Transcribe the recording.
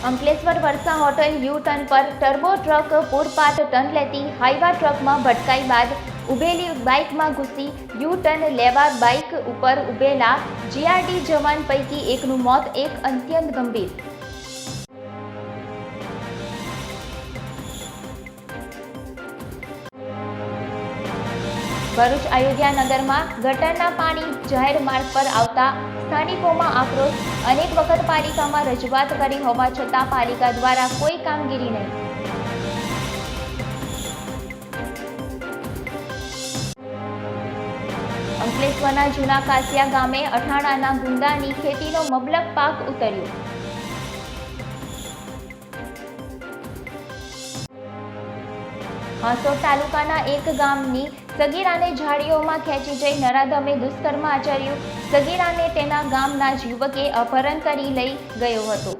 Ankleshwar Varsha hotel U turn પર turbo truck પૂરપાટ ટન લેતી હાઈવા ટ્રકમાં ભટકાઈ બાદ ઉભેલી બાઇકમાં ઘૂસી યુ ટર્ન લેવા બાઇક ઉપર ઉભેલા જીઆરડી જવાન પૈકી એકનું મોત એક અત્યંત ગંભીર ભરૂચ અયોધ્યા નગરમાં ગટરના પાણી જાહેર માર્ગ પર આવતા સ્થાનિકોમાં આક્રોશ. અનેક વખત પાલિકામાં રજૂઆત કરી હોવા છતાં પાલિકા દ્વારા કોઈ કામગીરી નહીં. અંકલેશ્વરના જૂના કાસિયા ગામે અઠાણાના ગુંદાની ખેતીનો મબલક પાક ઉતર્યો. હાંસોદ તાલુકાના એક ગામની સગીરાને ઝાડીઓમાં ખેંચી જઈ નરાધમે દુષ્કર્મ આચર્યું. સગીરાને તેના ગામના જ યુવકે અપહરણ કરી લઈ ગયો હતો.